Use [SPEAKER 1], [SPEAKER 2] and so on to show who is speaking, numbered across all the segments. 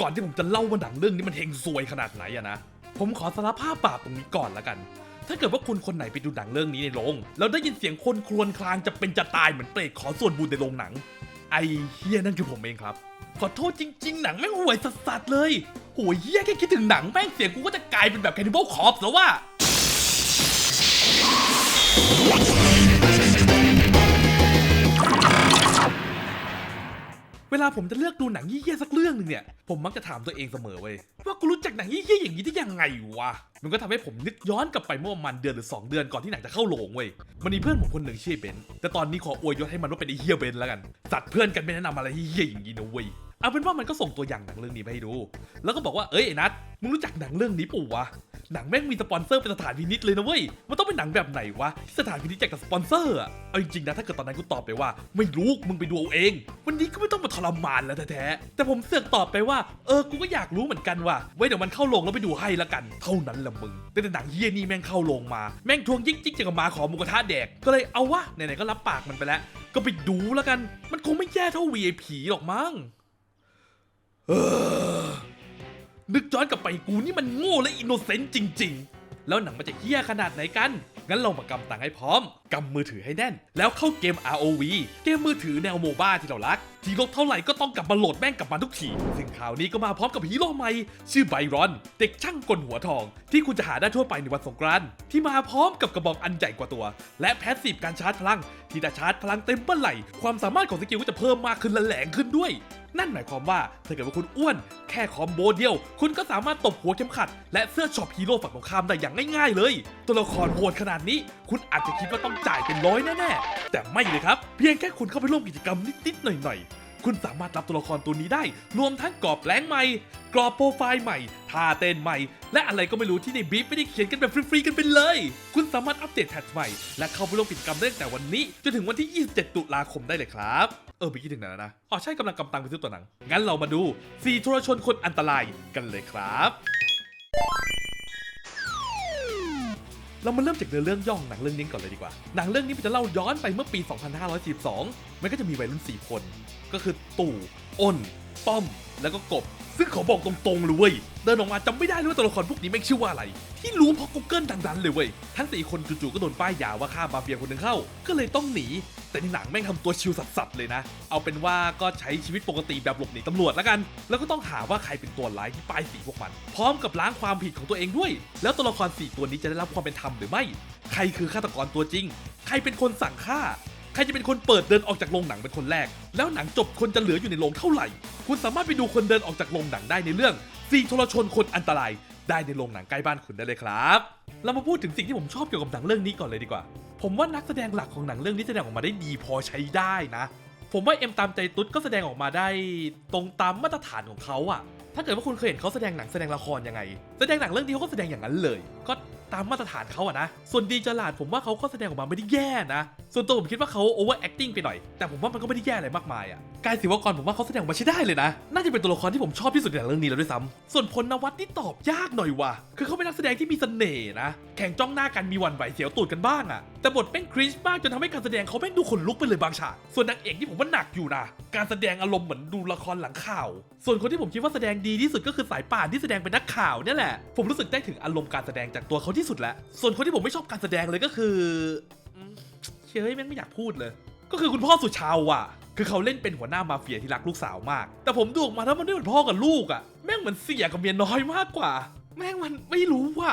[SPEAKER 1] ก่อนที่ผมจะเล่าว่าหนังเรื่องนี้มันเฮงซวยขนาดไหนอะนะ ผมขอสารภาพบาปตรงนี้ก่อนละกัน ถ้าเกิดว่าคุณคนไหนไปดูหนังเรื่องนี้ในโรง แล้วได้ยินเสียงคนครวญครางจะเป็นจะตายเหมือนเปรตขอส่วนบุญในโรงหนัง ไอเฮียนั่นคือผมเองครับ ขอโทษจริง ๆ หนังแม่งห่วยสัสๆเลยโหยเฮียแค่คิดถึงหนังแม่งเสียงกูก็จะกลายเป็นแบบแคนิบอลคอปแล้วว่า เวลาผมจะเลือกดูหนังเยี่ยๆสักเรื่องหนึ่งเนี่ย ผมมักจะถามตัวเองเสมอเว้ยว่ากูรู้จักหนังเยี่ยๆอย่างนี้ได้ยังไงวะ มันก็ทำให้ผมนึกย้อนกลับไปเมื่อประมาณเดือนหรือ 2 เดือนก่อนที่หนังจะเข้าโรงเว้ย มันมีเพื่อนผมคนหนึ่งชื่อเบนแต่ตอนนี้ขออวยยศให้มันว่าเป็นไอ้เฮียเบนแล้วกัน สัตว์เพื่อนกันไม่แนะนำอะไรเฮียๆอย่างนี้นะเว้ย เอาเป็นว่ามันก็ส่งตัวอย่างหนังเรื่องนี้มาให้ดู แล้วก็บอกว่า เอ้ยนัทมึงรู้จักหนังเรื่องนี้ปู่วะ หนังแม่งมีสปอนเซอร์เป็นสถานพินิจเลยนะเว้ย มันต้องเป็นหนังแบบไหนวะที่สถานพินิจแจกกับสปอนเซอร์อะเอาจริงๆนะถ้าเกิดตอนนั้นกูตอบไปว่า ไม่รู้มึงไปดูเอาเอง วันนี้ก็ไม่ต้องมาทรมานแล้วแท้ๆแต่ผมเสือกตอบไปว่าเออกูก็อยากรู้เหมือนกันว่ะไว้เดี๋ยวมันเข้าโรงแล้วไปดูให้ละกัน เท่านั้นละมึงแต่หนังเฮียนี่แม่งเข้าโรงมา แม่งทวงยิ่งจิ๊กจะกับมาขอมูกระทะแดกก็เลยเอาวะไหนๆก็รับปากมันไปแล้ว ก็ไปดูแล้วกัน มันคงไม่แย่เท่า VIP หรอกมั้งเออ นึกย้อนกลับไปกูนี่มันโง่และอินโนเซนต์จริง ๆ แล้วหนังมันจะเฮี้ยขนาดไหนกัน งั้นลองมากำตังให้พร้อม กำมือถือให้แน่น แล้วเข้าเกม ROV เกมมือถือแนวโมบ้าที่เรารัก ที่ลบเท่าไหร่ก็ต้องกลับมาโหลดแม่งกลับมาทุกที ซึ่งข่าวนี้ก็มาพร้อมกับฮีโร่ใหม่ ชื่อไบรอน เด็กช่างกลหัวทอง ที่คุณจะหาได้ทั่วไปในวันสงกรานต์ที่มาพร้อมกับกระบอกอันใหญ่กว่าตัว และแพสซีฟการชาร์จพลัง ที่จะชาร์จพลังเต็มเมื่อไหร่ความสามารถของสกิลก็จะเพิ่มมากขึ้นและแหลงขึ้นด้วยนั่นหมายความว่าถ้าเกิดว่าคุณอ้วน แค่คอมโบเดียว คุณก็สามารถตบหัวเข็มขัด และเสื้อช็อปฮีโร่ฝั่งตรงข้ามได้อย่างง่ายๆเลย ตัวละครโหดขนาดนี้ คุณอาจจะคิดว่าต้องจ่ายเป็นร้อยแน่ๆ แต่ไม่เลยครับ เพียงแค่คุณเข้าไปร่วมกิจกรรมนิดๆหน่อยๆ คุณสามารถรับตัวละครตัวนี้ได้ รวมทั้งกรอบแปลงใหม่ กรอบโปรไฟล์ใหม่ท่าเต้นใหม่ และอะไรก็ไม่รู้ที่ในบีฟไม่ได้เขียนกันแบบฟรีๆกันไปเลย คุณสามารถอัปเดตแพทใหม่ และเข้าไปร่วมกิจกรรมได้ตั้งแต่วันนี้จนถึงวันที่ 27 ตุลาคมได้เลยครับเออไปคิดถึงไหนแล้วนะอ๋อใช่กำลังกำตังไปซื้อตัวหนังงั้นเรามาดูสี่โทรชนคนอันตรายกันเลยครับ เรามาเริ่มจากเนื้อเรื่องย่องหนังเรื่องนี้ก่อนเลยดีกว่า หนังเรื่องนี้มันจะเล่าย้อนไปเมื่อปี 2542 มันก็จะมีวัยรุ่น 4 คน ก็คือตู่อ้น ป้อม แล้วก็กบ ซึ่งขอบอกตรงๆเลยเว้ยเดินออกมาจำไม่ได้เลยว่าตัวละครพวกนี้แม่ชื่อว่าอะไร ที่รู้เพราะ Google ดังๆเลยเว้ยทั้งสี่คนจู่ๆก็โดนป้ายยาว่าฆ่ามาเฟียคนหนึ่งเข้า ก็เลยต้องหนี แต่ในหนังแม่งทำตัวชิลสัสๆเลยนะ เอาเป็นว่าก็ใช้ชีวิตปกติแบบหลบหนีตำรวจแล้วกัน แล้วก็ต้องหาว่าใครเป็นตัวร้ายที่ป้ายสีพวกมัน พร้อมกับล้างความผิดของตัวเองด้วย แล้วตัวละครสี่ตัวนี้จะได้รับความเป็นธรรมหรือไม่ ใครคือฆาตกรตัวจริง ใครเป็นคนสั่งฆ่า ใครจะเป็นคนเปิดเดินออกจากโรงหนังเป็นคนแรก แล้วหนังจบคนจะเหลืออยู่ในโรงเท่าไหร่ คุณสามารถไปดูคนเดินออกจากโรงหนังได้ในเรื่องสี่โทรชนคนอันตรายได้ในโรงหนังใกล้บ้านคุณได้เลยครับ เรามาพูดถึงสิ่งที่ผมชอบเกี่ยวกับหนังเรื่องนี้ก่อนเลยดีกว่า ผมว่านักแสดงหลักของหนังเรื่องนี้แสดงออกมาได้ดีพอใช้ได้นะ ผมว่าเอ็มตามใจตุ๊ดก็แสดงออกมาได้ตรงตามมาตรฐานของเขาอะถ้าเกิดว่าคุณเคยเห็นเขาแสดงหนังแสดงละครยังไง แสดงหนังเรื่องนี้เขาก็แสดงอย่างนั้นเลย ก็ตามมาตรฐานเขาอะนะ ส่วนดีจลาดผมว่าเขาก็แสดงออกมาไม่ได้แย่นะ ส่วนตัวผมคิดว่าเขาโอเวอร์แอคติ้งไปหน่อย แต่ผมว่ามันก็ไม่ได้แย่อะไรมากมายอะกายศิวกรผมว่าเขาแสดงมาใช้ได้เลยนะ น่าจะเป็นตัวละครที่ผมชอบที่สุดในเรื่องนี้แล้วด้วยซ้ำส่วนพลนวัตนี่ตอบยากหน่อยว่ะ คือเขาเป็นนักแสดงที่มีเสน่ห์นะ แข่งจ้องหน้ากันมีวันไหวเสียวตูดกันบ้างอะแต่บทแม่งคริสมากจนทำให้การแสดงเขาแม่งดูขนลุกไปเลยบางฉาก ส่วนนางเอกที่ผมว่าหนักอยู่นะ การแสดงอารมณ์เหมือนดูละครหลังข่าว ส่วนคนที่ผมคิดว่าแสดงดีที่สุดก็คือสายป่านที่แสดงเป็นนักข่าวเนี่ยแหละ ผมรู้สึกได้ถึงอารมณ์การแสดงจากตัวเขาที่สุดแล้ว ส่วนคนที่ผมไม่ชอบการแสดงเลยก็คือ เชื่อแม่งไม่อยากพูดเลย ก็คือคุณพ่อสุชาวอะ คือเขาเล่นเป็นหัวหน้ามาเฟียที่รักลูกสาวมาก แต่ผมดูออกมาแล้วมันไม่เหมือนพ่อกับลูกอะ แม่งเหมือนเสียกับเมียน้อยมากกว่า แม่งมันไม่รู้ว่ะ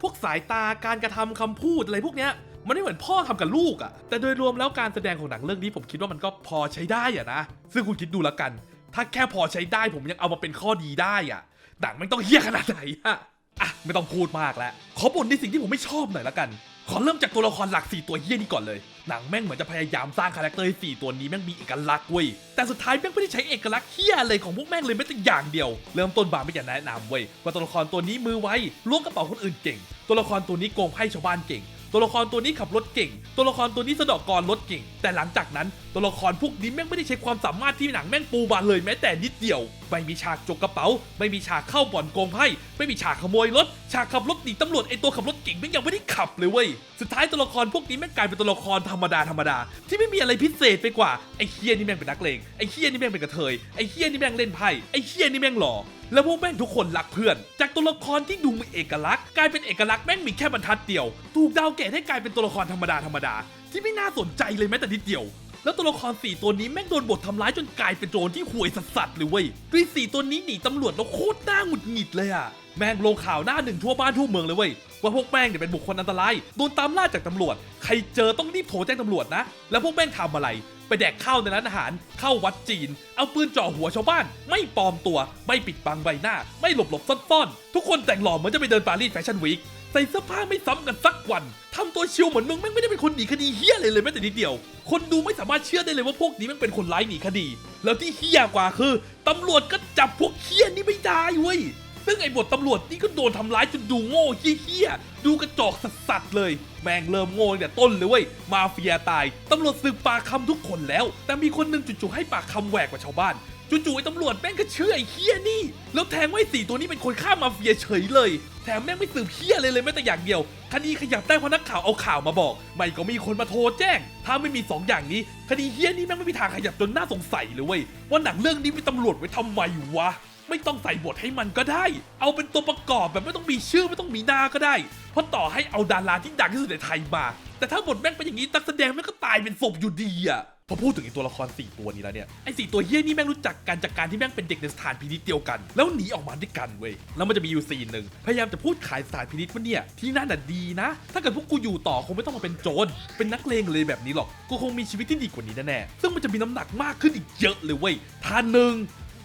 [SPEAKER 1] พวกสายตาการกระทำคำพูดอะไรพวกเนี้ย มันไม่เหมือนพ่อทำกับลูกอะแต่โดยรวมแล้วการแสดงของหนังเรื่องนี้ผมคิดว่ามันก็พอใช้ได้อะนะ ซึ่งคุณคิดดูแล้วกัน ถ้าแค่พอใช้ได้ผมยังเอามาเป็นข้อดีได้อะหนังไม่ต้องเฮี้ยขนาดไหนอะอะไม่ต้องพูดมากแล้ว ขอบ่นในสิ่งที่ผมไม่ชอบหน่อยละกัน ขอเริ่มจากตัวละครหลัก 4 ตัวเฮี้ยนี่ก่อนเลย หนังแม่งเหมือนจะพยายามสร้างคาแรคเตอร์สี่ตัวนี้แม่งมีเอกลักษณ์เว้ย แต่สุดท้ายแม่งไม่ได้ใช้เอกลักษณ์เฮี้ยอะไรของพวกแม่งเลยแม้แต่อย่างเดียว เริ่มต้นบาไม่อยากแนะนำเว้ยว่าตัวละครตัวนี้มือไวล้วงกระเป๋าคนอื่นเก่ง ตัวละครตัวนี้โกงไพ่ชาวบ้านเก่ง ตัวละครตัวนี้ขับรถเก่ง ตัวละครตัวนี้สะดอกกรรถเก่ง แต่หลังจากนั้นตัวละครพวกนี้แม่งไม่ได้ใช้ความสามารถที่หนังแม่งปูมาเลยแม้แต่นิดเดียว ไม่มีฉากจกกระเป๋า ไม่มีฉากเข้าบ่อนโกงไพ่ ไม่มีฉากขโมยรถ ฉากขับรถหนีตำรวจไอตัวขับรถเก่งแม่งยังไม่ได้ขับเลยเว้ย สุดท้ายตัวละครพวกนี้แม่งกลายเป็นตัวละครธรรมดาธรรมดาที่ไม่มีอะไรพิเศษไปกว่าไอ้เฮียนี่แม่งเป็นนักเลง ไอ้เฮียนี่แม่งเป็นกระเทย ไอ้เฮียนี่แม่งเล่นไพ่ ไอ้เฮียนี่แม่งหล่อ แล้วพวกแม่งทุกคนรักเพื่อน จากตัวละครที่ดูมีเอกลักษณ์กลายเป็นเอกลักษณ์แม่งมีแค่บรรทัดเดียว ถูกดาวเกตให้กลายเป็นตัวละครธรรมดาธรรมดาที่ไม่น่าสนใจเลยแม้แต่นิดเดียวแล้วตัวละครสี่ตัวนี้แม่งโดนบททำร้ายจนกลายเป็นโจรที่ห่วยสัสๆเลยเว้ยด้วยสี่ตัวนี้หนีตำรวจแล้วโคตรน่าหงุดหงิดเลยอะแม่งลงข่าวหน้าหนึ่งทั่วบ้านทั่วเมืองเลยเว้ยว่าพวกแม่งเนี่ยเป็นบุคคลอันตราย โดนตามล่าจากตำรวจ ใครเจอต้องรีบโทรแจ้งตำรวจนะ แล้วพวกแม่งทำอะไร ไปแดกข้าวในร้านอาหาร เข้าวัดจีน เอาปืนจ่อหัวชาวบ้าน ไม่ปลอมตัว ไม่ปิดบังใบหน้า ไม่หลบหลบซ่อนๆ ทุกคนแต่งหล่อเหมือนจะไปเดินปารีสแฟชั่นวีคใส่เสื้อผ้าไม่ซ้ำกันสักวันทำตัวชิลเหมือนมึงแม่งไม่ได้เป็นคนหนีคดีเฮี้ยเลยเลยแม้แต่นิดเดียว คนดูไม่สามารถเชื่อได้เลยว่าพวกนี้ม่งเป็นคนร้ายหนีคดี แล้วที่เฮี้ยกว่าคือตำรวจก็จับพวกเฮี้ยนี่ไม่ได้เว้ย ซึ่งไอ้บทตำรวจนี่ก็โดนทำร้ายจนดูโง่เฮี้ยๆดูกระจอกสัสๆเลย แม่งเริ่มโง่ตั้งแต่ต้นเลยเว้ยมาเฟียตายตำรวจสืบปากคำทุกคนแล้ว แต่มีคนหนึงจู่ๆให้ปากคำแหวกกว่าชาวบ้านจู่ๆไอ้ตำรวจแม่งก็เชื่อไอ้เฮี้ยนี่ แล้วแทงไว้สี่ตัวนี้เป็นคนฆ่ามาเฟียเฉยเลย แถมแม่งไม่สืบเฮี้ยเลยเลยแม้แต่อย่างเดียว คดีขยับได้เพราะนักข่าวเอาข่าวมาบอก ไม่ก็มีคนมาโทรแจ้ง ถ้าไม่มีสองอย่างนี้ คดีเฮี้ยนี่แม่งไม่มีทางขยับจนน่าสงสัยเลยเว้ยว่าหนังเรื่องนี้มีตำรวจไว้ทำไมวะ ไม่ต้องใส่บทให้มันก็ได้ เอาเป็นตัวประกอบแบบไม่ต้องมีชื่อไม่ต้องมีหน้าก็ได้ เพราะต่อให้เอาดาราที่ดังที่สุดในไทยมา แต่ถ้าบทแม่งเป็นอย่างนี้นักแสดงแม่งก็ตายเป็นศพอยู่ดีอะพอพูดถึงไอ้ตัวละครสี่ตัวนี้แล้วเนี่ย ไอ้สี่ตัวเฮี้ยนี่แม่งรู้จักกันจากการที่แม่งเป็นเด็กในสถานพินิจเดียวกัน แล้วหนีออกมาด้วยกันเว้ย แล้วมันจะมีอยู่ซีนหนึ่งพยายามจะพูดขายสถานพินิจว่าเนี่ยที่นั่นน่ะดีนะ ถ้าเกิดพวกกูอยู่ต่อคงไม่ต้องมาเป็นโจร เป็นนักเลงเลยแบบนี้หรอก กูคงมีชีวิตที่ดีกว่านี้แน่ๆ ซึ่งมันจะมีน้ำหนักมากขึ้นอีกเยอะเลยเว้ยท่านหนึ่ง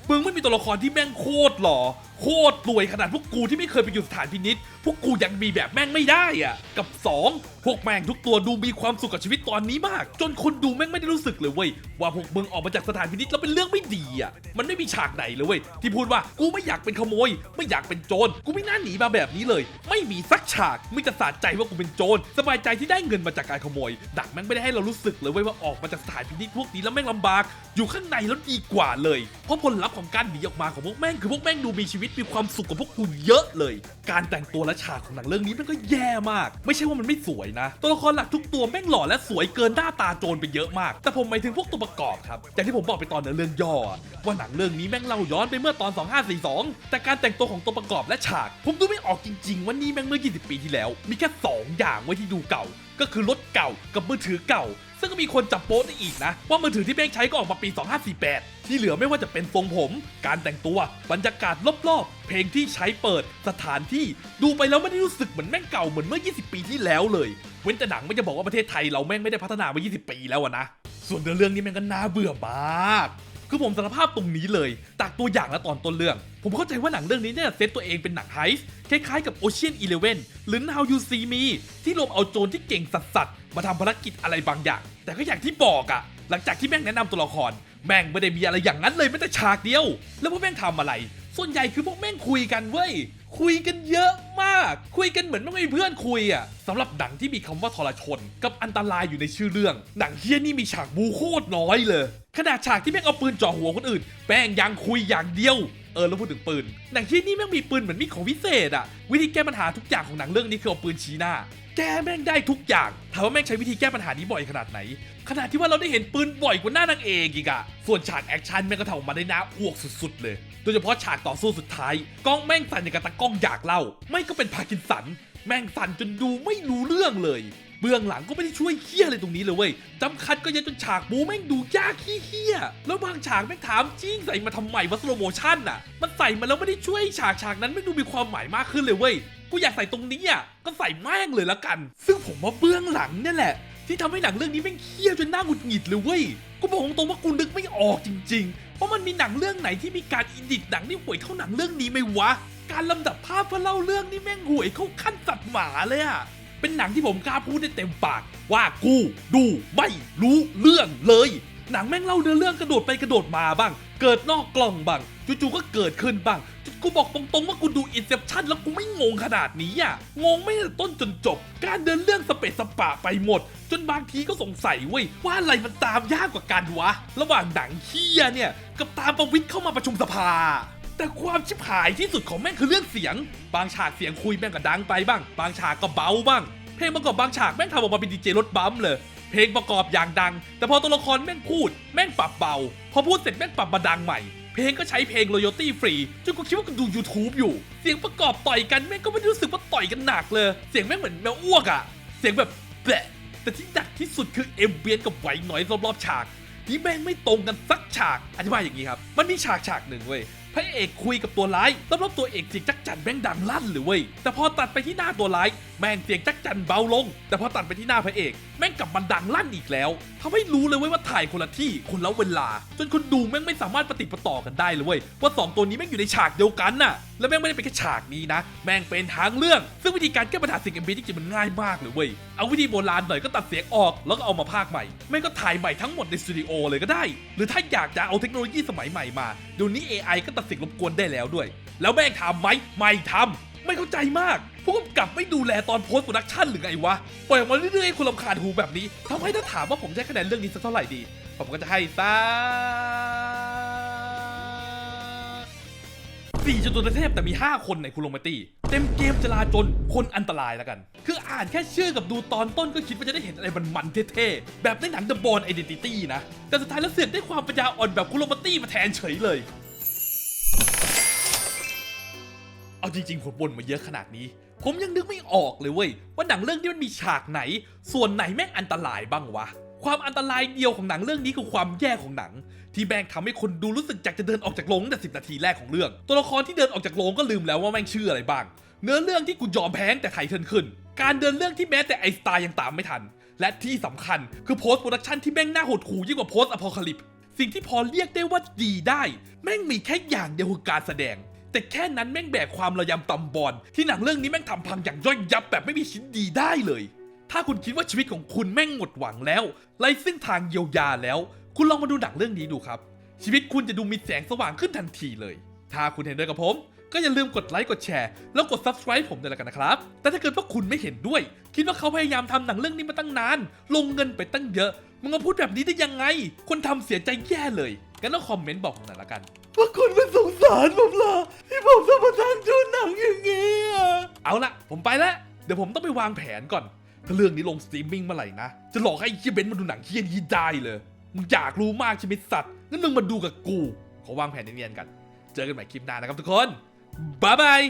[SPEAKER 1] มึงไม่มีตัวละครที่แม่งโคตรหล่อโคตรรวยขนาดพวกกูที่ไม่เคยไปอยู่สถานพินิษพวกกูยังมีแบบแม่งไม่ได้อะกับ 2 พวกแม่งทุกตัวดูมีความสุขกับชีวิตตอนนี้มาก จนคนดูแม่งไม่ได้รู้สึกเลยเว้ยว่าพวกมึงออกมาจากสถานพินิษแล้วเป็นเรื่องไม่ดีอะมันไม่มีฉากไหนเลยเว้ยที่พูดว่ากูไม่อยากเป็นขโมย ไม่อยากเป็นโจรกูไม่น่าหนีมาแบบนี้เลย ไม่มีสักฉากมีแต่สะใจว่ากูเป็นโจรสบายใจที่ได้เงินมาจากการขโมย ดักแม่งไม่ได้ให้เรารู้สึกเลยเว้ยว่าออกมาจากสถานพินิษพวกนี้แล้วแม่งลำบาก อยู่ข้างในแล้วดีกว่าเลย เพราะผลลัพธ์ของการหนีออกมาของพวกแม่งคือพวกแม่งดูมีชีวิตมีความสุขกว่าพวกกูเยอะเลย การแต่งตัวและฉากของหนังเรื่องนี้มันก็แย่มาก ไม่ใช่ว่ามันไม่สวยนะ ตัวละครหลักทุกตัวแม่งหล่อและสวยเกินหน้าตาโจรไปเยอะมาก แต่ผมหมายถึงพวกตัวประกอบครับอย่างที่ผมบอกไปตอนเนื้อเรื่องย่อ ว่าหนังเรื่องนี้แม่งเล่าย้อนไปเมื่อตอน 2542 แต่การแต่งตัวของตัวประกอบและฉาก ผมดูไม่ออกจริง ๆ ว่านี่แม่งเมื่อ 20 ปีที่แล้ว มีแค่สองอย่างไว้ที่ดูเก่า ก็คือรถเก่ากับมือถือเก่า ซึ่งก็มีคนจับโป๊ะได้อีกนะ ว่ามือถือที่แม่งใช้ก็ออกมาปี 2548 ที่เหลือไม่ว่าจะเป็นทรงผม การแต่งตัว บรรยากาศรอบๆ เพลงที่ใช้เปิด สถานที่ ดูไปแล้วไม่ได้รู้สึกเหมือนแม่งเก่าเหมือนเมื่อ 20 ปีที่แล้วเลย เว้นแต่หนังไม่จะบอกว่าประเทศไทยเราแม่งไม่ได้พัฒนามา 20 ปีแล้วนะ ส่วนเนื้อเรื่องนี้แม่งก็น่าเบื่อมาก คือผมสารภาพตรงนี้เลย จากตัวอย่างและตอนต้นเรื่อง ผมเข้าใจว่าหนังเรื่องนี้เนี่ยเซตตัวเองเป็นหนังไฮส์คล้ายๆกับ Ocean Eleven หรือ Now You See Me ที่รวมเอาโจรที่เก่งสัสๆมาทำภารกิจอะไรบางอย่าง แต่ก็อย่างที่บอกอะหลังจากที่แม่งแนะนำตัวละคร แม่งไม่ได้มีอะไรอย่างนั้นเลยแม้แต่ฉากเดียว แล้วพวกแม่งทำอะไร ส่วนใหญ่คือพวกแม่งคุยกันเว้ย คุยกันเยอะมาก คุยกันเหมือนไม่มีเพื่อนคุยอะสำหรับหนังที่มีคำว่าทรชน กับอันตรายอยู่ในชื่อเรื่อง หนังเฮี้ยนี่มีฉากบูโคตรน้อยเลย ขนาดฉากที่แม่งเอาปืนจ่อหัวคนอื่นแม่งยังคุยอย่างเดียว เออแล้วพูดถึงปืน หนังเฮี้ยนี่แม่งมีปืนเหมือนมีของวิเศษอะวิธีแก้ปัญหาทุกอย่างของหนังเรื่องนี้คือเอาปืนชี้หน้า แก้แม่งได้ทุกอย่างถามว่าแม่งใช้วิธีแก้ปัญหานี้บ่อยขนาดไหน ขนาดที่ว่าเราได้เห็นปืนบ่อยกว่าหน้านางเอกอีกอะส่วนฉากแอคชั่นแม่งก็ทำออกมาได้น่าอ้วกสุดๆ เลยโดยเฉพาะฉากต่อสู้สุดท้ายกล้องแม่งสั่นอย่างกับตะกล้องอยากเล่า ไม่ก็เป็นพาร์กินสัน แม่งสั่นจนดูไม่รู้เรื่องเลย บื้องหลังก็ไม่ได้ช่วยเคี้ยอะไรตรงนี้เลยเว้ยจำคัดก็ยังจนฉากบูแม่งดูยากขี้เคี้ยแล้วบางฉากแม่งถามจริงใส่มาทำไมวะสโลโมชั่นอะมันใส่มาแล้วไม่ได้ช่วยฉากฉากนั้นไม่ดูมีความหมายมากขึ้นเลยเว้ยกูอยากใส่ตรงนี้อะก็ใส่แม่งเลยละกัน ซึ่งผมว่าเบื้องหลังเนี่ยแหละ ที่ทำให้หนังเรื่องนี้แม่งเคี้ยวจนหน้าหงุดหงิดเลยเว้ยกูบอกตรงๆว่ากูนึกไม่ออกจริง ๆ เพราะมันมีหนังเรื่องไหนที่มีการอิดิตหนังที่ห่วยเท่าหนังเรื่องนี้ไหมวะการลำดับภาพเพื่อเล่าเรื่องนี่แม่งห่วยเข้าขั้นสัตว์หมาเลยอะ เป็นหนังที่ผมกล้าพูดได้เต็มปาก ว่ากูดูไม่รู้เรื่องเลย หนังแม่งเล่าเนื้อเรื่องกระโดดไปกระโดดมาบ้าง เกิดนอกกล่องบ้างจู่ๆก็เกิดขึ้นบ้างกูบอกตรงๆว่ากูดูอินเซปชันแล้วกูไม่งงขนาดนี้อะ งงไม่ตั้งต่ต้นจนจบ การเดินเรื่องสเปซสปะไปหมด จนบางทีก็สงสัยเว้ยว่าอะไรมันตามยากกว่ากันวะ ระหว่างหนังเฮียเนี่ย กับตามประวิทย์เข้ามาประชุมสภา แต่ความชิบหายที่สุดของแม่งคือเรื่องเสียง บางฉากเสียงคุยแม่งก็ดังไปบ้าง บางฉากก็เบาบ้าง เพลงประกอบบางฉากแม่งทำออกมาเป็นดีเจรถบัมเลย เพลงประกอบอย่างดัง แต่พอตัวละครแม่งพูดแม่งปรับเบา พอพูดเสร็จแม่งปรับมาดังใหม่ เพลงก็ใช้เพลง royalty free จนกูคิดว่ากูดู YouTube อยู่ เสียงประกอบต่อยกันแม่งก็ไม่รู้สึกว่าต่อยกันหนักเลย เสียงแม่งเหมือนแมวอ้วกอะเสียงแบบแบะแต่ที่หนักที่สุดคือเอมเบียนกับไหวหน่อยรอบๆฉากที่แม่งไม่ตรงกันสักฉากอธิบายอย่างนี้ครับ มันมีฉากฉากหนึ่งเว้ย พระเอกคุยกับตัวร้ายรอบตัวเอกเสียงจักจันแม่งดังลั่นเลยเว้ยแต่พอตัดไปที่หน้าตัวร้าย แม่งเสียงจักจันเบาลง แต่พอตัดไปที่หน้าพระเอก แม่งกลับมาดังลั่นอีกแล้วทำให้รู้เลยเว้ยว่าถ่ายคนละที่คนละเวลา จนคนดูแม่งไม่สามารถปฏิประต่อกันได้เลยเว้ยว่าสองตัวนี้แม่งอยู่ในฉากเดียวกันน่ะแล้วแม่งไม่ได้เป็นแค่ฉากนี้นะ แม่งเป็นทางเรื่อง ซึ่งวิธีการแก้ปัญหาสียงเอ็มบีจริงๆมันง่ายมากเลยเว้ยเอาวิธีโบราณหน่อยก็ตัดเสียงออกแล้วก็เอามาพากใหม่แม่งก็ถ่ายใหม่ทั้งหมดในสตูดิโอเลยก็ได้ หรือถ้าอยากจะเอาเทคโนโลยีสมัยใหม่มาเดี๋ยวนี้ AI ก็ตัดสียงรบกวนได้แล้วด้วย แล้วแม่งทำไหมไม่ทำไม่เข้าใจมากพวกกำกับไม่ดูแลตอนโพสต์โปรดักชันหรือไงวะ ปล่อยออกมาเรื่อยๆคนรำคาญหูแบบนี้ทำให้ถ้าถามว่าผมจะให้คะแนนเรื่องนี้สักเท่าไหร่ดี ผมก็จะให้สักสี่จตุรเทพแต่มี 5 คนในคุณลงมาตีเต็มเกมจลาจนคนอันตรายแล้วกัน คืออ่านแค่ชื่อกับดูตอนต้นก็คิดว่าจะได้เห็นอะไรมันๆเท่ๆ แบบในหนัง The Born Identity นะ แต่สุดท้ายแล้วเสือกได้ความปัญญาอ่อนแบบคุณลงมาตีมาแทนเฉยเลย เอาจริงๆผมบ่นมาเยอะขนาดนี้ ผมยังนึกไม่ออกเลยเว้ยว่าหนังเรื่องนี้มันมีฉากไหน ส่วนไหนแม่งอันตรายบ้างวะ ความอันตรายเดียวของหนังเรื่องนี้คือความแย่ของหนัง ที่แม่งทำให้คนดูรู้สึกอยากจะเดินออกจากโรงตั้งแต่สินาทีแรกของเรื่อง ตัวละครที่เดินออกจากโรงก็ลืมแล้วว่าแม่งชื่ออะไรบ้าง เนื้อเรื่องที่กูยอมแพ้แต่ไทเทิลขึ้น การเดินเรื่องที่แม้แต่ไอสตาร์ยังตามไม่ทัน และที่สำคัญคือโพสต์โปรดักชันที่แม่งน่าหดหู่ยิ่งกว่าโพสต์อพอลคลิปสิ่งที่พอเรียกได้ว่าดีได้ แม่งมีแค่อย่างเดียวคือการแสดง แต่แค่นั้นแม่งแบกความระยำตำบอลที่หนังเรื่องนี้แม่งทำพังอย่างย่อยยับแบบไม่มีชิ้นดีได้เลย ถ้าคุณคิดว่าชีวิตของคุณแม่งหมดหวังแล้วไร้ซึ่งทางเยียวยาแล้ว คุณลองมาดูหนังเรื่องนี้ดูครับ ชีวิตคุณจะดูมีแสงสว่างขึ้นทันทีเลย ถ้าคุณเห็นด้วยกับผม ก็อย่าลืมกดไลค์กดแชร์แล้วกด subscribe ผมด้วยล้วกันนะครับ แต่ถ้าเกิดว่าคุณไม่เห็นด้วย คิดว่าเขาพยายามทำหนังเรื่องนี้มาตั้งนาน ลงเงินไปตั้งเยอะมึงมาพูดแบบนี้ได้ยังไง คนทำเสียใจแย่เลยงั้นต้องคอมเมนต์บอกผมหน่อยละกัน ว่าคุณไม่สงสารผมเหรอที่ผมต้องมาทำดูหนังอย่างนี้อะเอาละผมไปแล้ว เดี๋ยวผมต้องไปวางแผนก่อน ถ้าเรื่องนี้ลงสตรีมมิ่งเมื่อไหร่นะ จะหลอกให้ไอ้เฮียเบนซ์มาดูหนังเฮียนี้ได้เลย มึงอยากรู้มากใช่ไหมสัตว์งั้นมึงมาดูกับกู ขอวางแผนเนียนๆกัน เจอกันใหม่คลิปหน้านะครับทุกคนบ๊ายบาย